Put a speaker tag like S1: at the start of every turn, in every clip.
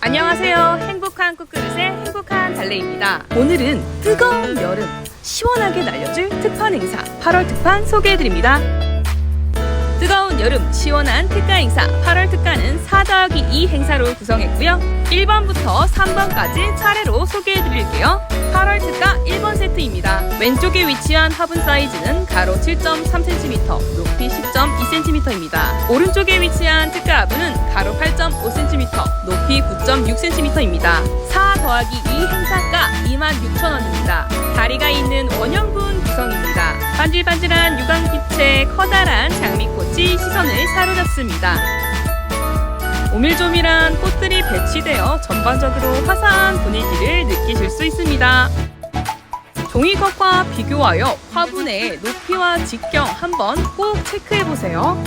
S1: 안녕하세요. 행복한 꽃그릇의 행복한 달래입니다. 오늘은 뜨거운 여름 시원하게 날려줄 특판 행사 8월 특판 소개해드립니다. 뜨거운 여름 시원한 특가 행사 8월 특가는 4 더하기 2 행사로 구성했고요. 1번부터 3번까지 차례로 소개해드릴게요. 8월 특가 1번 세트입니다. 왼쪽에 위치한 화분 사이즈는 가로 7.3cm, 높이 10.2cm입니다. 오른쪽에 위치한 특가 화분은 가로 8.5cm, 높이 9.6cm입니다. 4 더하기 2 행사가 26,000원입니다. 다리가 있는 원형분 구성입니다. 반질반질한 유광빛의 커다란 장미꽃이 시선을 사로잡습니다. 오밀조밀한 꽃들이 배치되어 전반적으로 화사한 분위기를 느끼실 수 있습니다. 종이컵과 비교하여 화분의 높이와 직경 한번 꼭 체크해 보세요.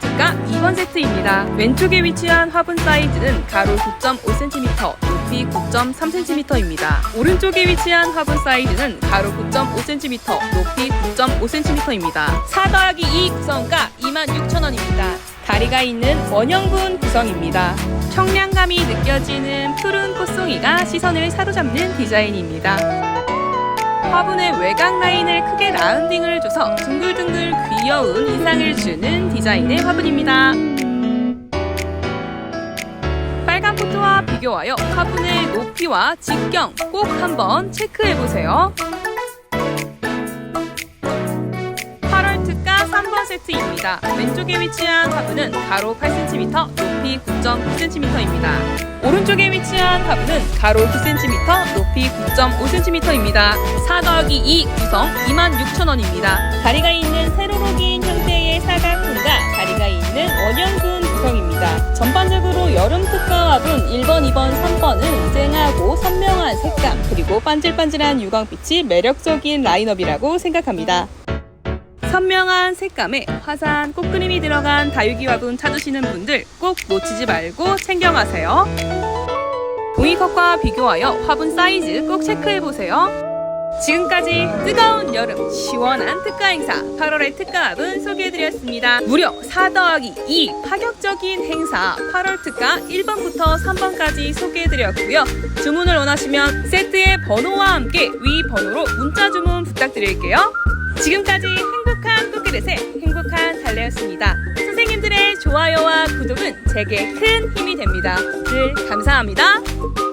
S1: (8월) 특가 2번 세트입니다. 왼쪽에 위치한 화분 사이즈는 가로 9.5cm, 높이 9.3cm입니다. 오른쪽에 위치한 화분 사이즈는 가로 9.5cm, 높이 9.5cm입니다. 4 더하기 2 구성가 26,000원입니다. 다리가 있는 원형분 구성입니다. 청량감이 느껴지는 푸른 꽃송이가 시선을 사로잡는 디자인입니다. 화분의 외곽 라인을 크게 라운딩을 줘서 둥글둥글 귀여운 인상을 주는 디자인의 화분입니다. 빨간 포트와 비교하여 화분의 높이와 직경 꼭 한번 체크해 보세요. 8월 특가 3번 세트입니다. 왼쪽에 위치한 화분은 가로 8cm, 높이 9.9cm입니다. 오른쪽에 위치한 화분은 가로 9cm, 높이 9.5cm입니다. 4 더하기 2 구성 26,000원입니다. 다리가 있는 세로 전반적으로 여름 특가 화분 1번, 2번, 3번은 쨍하고 선명한 색감 그리고 반질반질한 유광빛이 매력적인 라인업이라고 생각합니다. 선명한 색감에 화사한 꽃그림이 들어간 다육이 화분 찾으시는 분들 꼭 놓치지 말고 챙겨가세요. 종이컵과 비교하여 화분 사이즈 꼭 체크해보세요. 지금까지 뜨거운 여름 시원한 특가 행사 8월의 특가 화분 소개해드렸습니다. 무려 4 더하기 2 파격적인 행사 8월 특가 1번부터 3번까지 소개해드렸고요. 주문을 원하시면 세트의 번호와 함께 위 번호로 문자 주문 부탁드릴게요. 지금까지 행복한 꽃그릇의 행복한 달래였습니다. 선생님들의 좋아요와 구독은 제게 큰 힘이 됩니다. 늘 감사합니다.